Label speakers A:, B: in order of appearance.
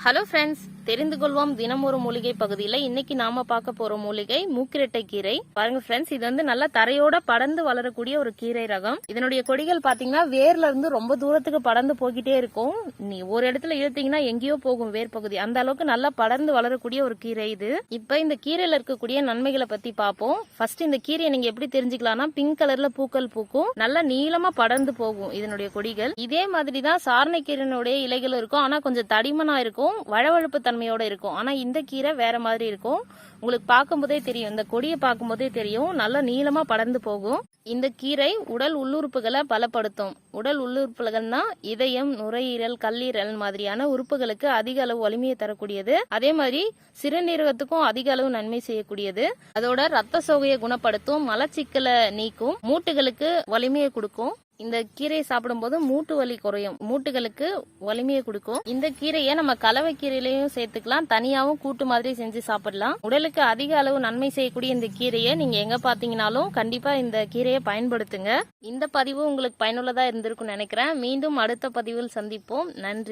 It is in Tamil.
A: ஹலோ ஃப்ரெண்ட்ஸ் தெரிந்து கொள்வோம். தினம் ஒரு மூலிகை பகுதியில் இன்னைக்கு நாம பார்க்க போற மூலிகை மூக்கிரட்டை கீரை. பாருங்க ஃப்ரெண்ட்ஸ் இது வந்து நல்லா தரையோட படர்ந்து வளரக்கூடிய ஒரு கீரை ரகம். இதனுடைய கொடிகள் பாத்தீங்கன்னா வேர்ல இருந்து ரொம்ப தூரத்துக்கு படர்ந்து போய்கிட்டே இருக்கும். நீ ஒரு இடத்துல இழுத்தீங்கன்னா எங்கேயோ போகும் வேர் பகுதி. அந்த அளவுக்கு நல்லா படர்ந்து வளரக்கூடிய ஒரு கீரை இது. இப்ப இந்த கீரையில இருக்கக்கூடிய நன்மைகளை பத்தி பார்ப்போம். ஃபர்ஸ்ட் இந்த கீரையை நீங்க எப்படி தெரிஞ்சுக்கலாம்னா பிங்க் கலர்ல பூக்கள் பூக்கும். நல்லா நீளமா படர்ந்து போகும் இதனுடைய கொடிகள். இதே மாதிரி தான் சாரணை கீரையினுடைய இலைகள் இருக்கும். ஆனா கொஞ்சம் தடிமனா இருக்கும். வழவழப்பு தன்மையோட இருக்கும். ஆனா இந்த கீரை வேற மாதிரி இருக்கும். உங்களுக்கு பார்க்கும்போதே தெரியும். இந்த கொடியை பார்க்கும்போதே தெரியும். நல்லா நீளமா படர்ந்து போகும். இந்த கீரை உடல் உள்ளுறுப்புகளை பலப்படுத்தும். உடல் உள்ளுறுப்புகள்னா இதயம் நுரையீரல் கல்லீரல் மாதிரியான உறுப்புகளுக்கு அதிக அளவு வலிமையை தரக்கூடியது. அதே மாதிரி சிறுநீரகத்துக்கும் அதிக அளவு நன்மை செய்யக்கூடியது. அதோட ரத்த சோகையை குணப்படுத்தும் மலச்சிக்கலை நீக்கும் மூட்டுகளுக்கு வலிமையை கொடுக்கும். இந்த கீரையை சாப்பிடும்போது மூட்டு வலி குறையும். மூட்டுகளுக்கு வலிமையை கொடுக்கும். இந்த கீரையை நம்ம கலவை கீரையிலையும் சேர்த்துக்கலாம். தனியாவும் கூட்டு மாதிரி செஞ்சு சாப்பிடலாம். உடலுக்கு அதிக அளவு நன்மை செய்யக்கூடிய இந்த கீரையை நீங்க எங்க பாத்தீங்கனாலும் கண்டிப்பா இந்த கீரையை பயன்படுத்துங்க. இந்த பதிவு உங்களுக்கு பயனுள்ளதா இருந்திருக்கும் நினைக்கிறேன். மீண்டும் அடுத்த பதிவில் சந்திப்போம். நன்றி.